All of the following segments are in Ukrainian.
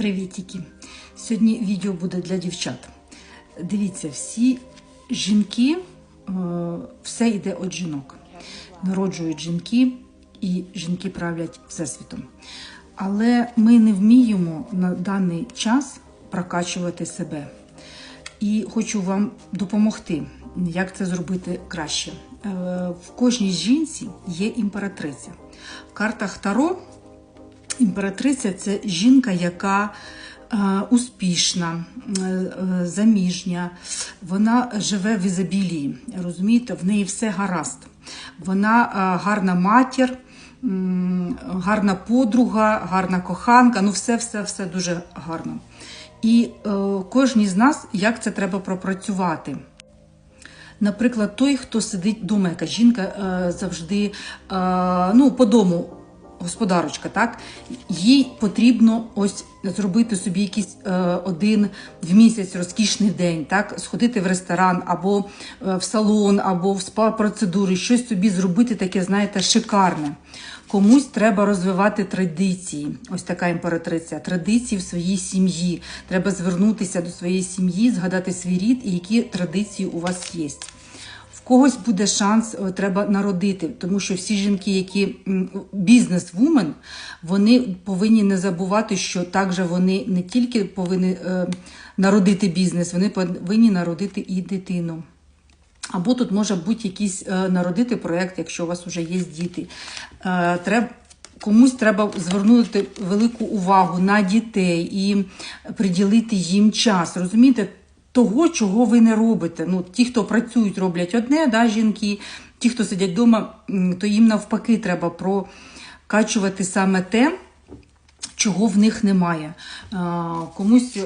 Привітики! Сьогодні відео буде для дівчат. Дивіться, всі жінки, е, все йде від жінок. Народжують жінки, і жінки правлять всесвітом. Але ми не вміємо на даний час прокачувати себе. І хочу вам допомогти, як це зробити краще. Е, В кожній жінці є імператриця. В картах Таро імператриця це жінка, яка е, успішна, е, е, заміжня, вона живе в ізобілії. Розумієте, в неї все гаразд. Вона гарна матір, гарна подруга, гарна коханка. Ну, все, все, все дуже гарно. І кожній з нас як це треба пропрацювати. Наприклад, той, хто сидить вдома, яка жінка завжди ну, по дому господарочка, так їй потрібно ось зробити собі якийсь е, один в місяць розкішний день, так сходити в ресторан або е, в салон, або в спа процедури, щось собі зробити таке, знаєте, шикарне. Комусь треба розвивати традиції. Ось така імператриця. Традиції в своїй сім'ї. Треба звернутися до своєї сім'ї, згадати свій рід і які традиції у вас є. Когось буде шанс, е, треба народити, тому що всі жінки, які бізнес-вумен, вони повинні не забувати, що також вони не тільки повинні е, народити бізнес, вони повинні народити і дитину. Або тут може бути якийсь е, народити проєкт, якщо у вас вже є діти. Треба. Комусь треба звернути велику увагу на дітей і приділити їм час. Розумієте, того, чого ви не робите. Ну, ті, хто працюють, роблять одне, да, жінки, ті, хто сидять вдома, то їм навпаки треба прокачувати саме те, чого в них немає. Комусь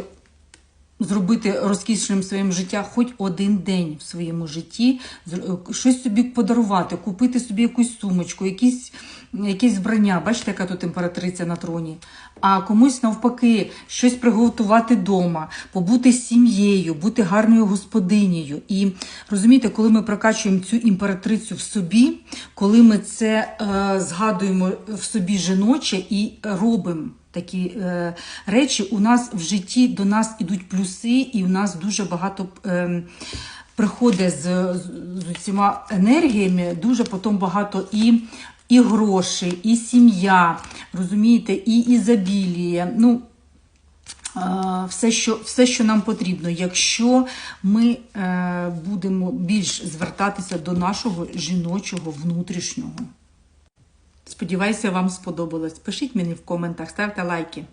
зробити розкішним своїм життя хоч один день в своєму житті, зр- щось собі подарувати, купити собі якусь сумочку, якісь, якесь збрання. Бачите, яка тут імператриця на троні. А комусь навпаки щось приготувати вдома, побути сім'єю, бути гарною господинею. І розумієте, коли ми прокачуємо цю імператрицю в собі, коли ми це е, згадуємо в собі жіноче і робимо такі е, речі, у нас в житті до нас ідуть плюси, і у нас дуже багато. Е, Приходить з, з, з усіма енергіями дуже потім багато і, і грошей, і сім'я, розумієте, і ізобілія. Ну, е, все, що, все, що нам потрібно, якщо ми е, будемо більш звертатися до нашого жіночого внутрішнього. Сподіваюся, вам сподобалось. Пишіть мені в коментах, ставте лайки.